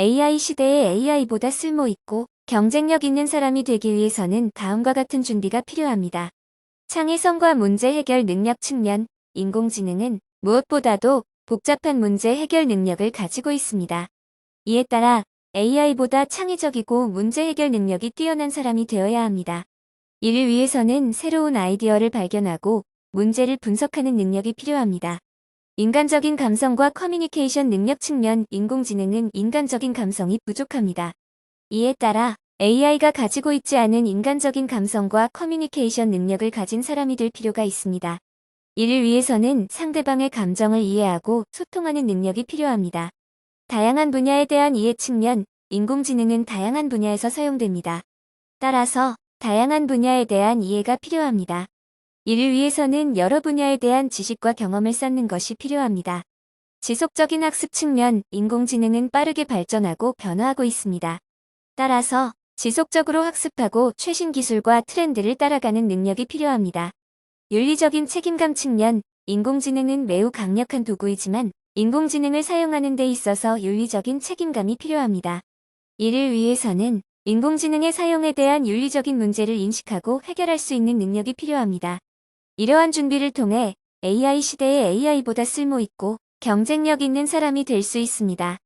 AI 시대의 AI보다 쓸모있고 경쟁력 있는 사람이 되기 위해서는 다음과 같은 준비가 필요합니다. 창의성과 문제 해결 능력 측면, 인공지능은 무엇보다도 복잡한 문제 해결 능력을 가지고 있습니다. 이에 따라 AI보다 창의적이고 문제 해결 능력이 뛰어난 사람이 되어야 합니다. 이를 위해서는 새로운 아이디어를 발견하고 문제를 분석하는 능력이 필요합니다. 인간적인 감성과 커뮤니케이션 능력 측면 인공지능은 인간적인 감성이 부족합니다. 이에 따라 AI가 가지고 있지 않은 인간적인 감성과 커뮤니케이션 능력을 가진 사람이 될 필요가 있습니다. 이를 위해서는 상대방의 감정을 이해하고 소통하는 능력이 필요합니다. 다양한 분야에 대한 이해 측면, 인공지능은 다양한 분야에서 사용됩니다. 따라서 다양한 분야에 대한 이해가 필요합니다. 이를 위해서는 여러 분야에 대한 지식과 경험을 쌓는 것이 필요합니다. 지속적인 학습 측면, 인공지능은 빠르게 발전하고 변화하고 있습니다. 따라서 지속적으로 학습하고 최신 기술과 트렌드를 따라가는 능력이 필요합니다. 윤리적인 책임감 측면, 인공지능은 매우 강력한 도구이지만 인공지능을 사용하는 데 있어서 윤리적인 책임감이 필요합니다. 이를 위해서는 인공지능의 사용에 대한 윤리적인 문제를 인식하고 해결할 수 있는 능력이 필요합니다. 이러한 준비를 통해 AI 시대의 AI보다 쓸모있고 경쟁력 있는 사람이 될 수 있습니다.